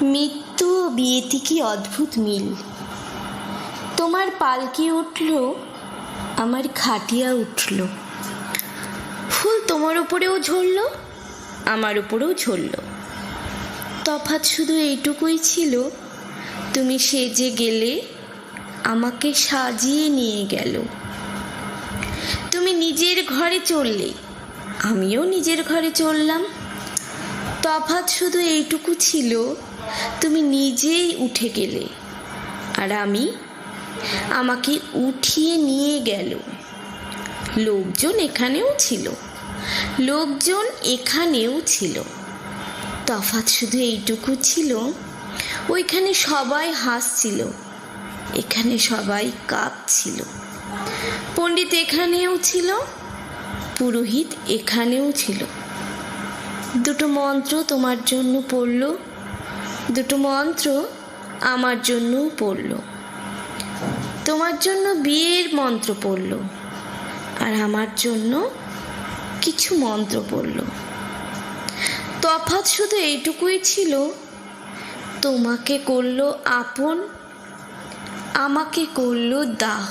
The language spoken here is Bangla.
মৃত্যু ও বিয়েতে কি অদ্ভুত মিল? তোমার পালকি উঠল, আমার খাটিয়া উঠল। ফুল তোমার উপরেও ঝরল, আমার উপরেও ঝরল। তফাৎ শুধু এইটুকুই ছিল, তুমি সেজে গেলে আমাকে সাজিয়ে নিয়ে গেল। তুমি নিজের ঘরে চললে, আমিও নিজের ঘরে চললাম। তফাৎ শুধু এইটুকু ছিল তুমি নিজেই উঠে গেলে। আর আমি আমাকে উঠিয়ে নিয়ে গেল। লোকজন এখানেও ছিল। লোকজন এখানেও ছিল। তফাৎ শুধু এইটুকু ছিল। ওইখানে সবাই হাসছিল। এখানে সবাই কাঁদছিল পণ্ডিত এখানেও ছিল, পুরোহিত এখানেও ছিল। দুটো মন্ত্র তোমার জন্য পড়ল। দুটো মন্ত্র আমার জন্যও পড়ল। তোমার জন্য বিয়ের মন্ত্র পড়ল আর আমার জন্য কিছু মন্ত্র পড়ল। তফাৎ শুধু এইটুকুই ছিল, তোমাকে করল আপন, আমাকে করল দাহ।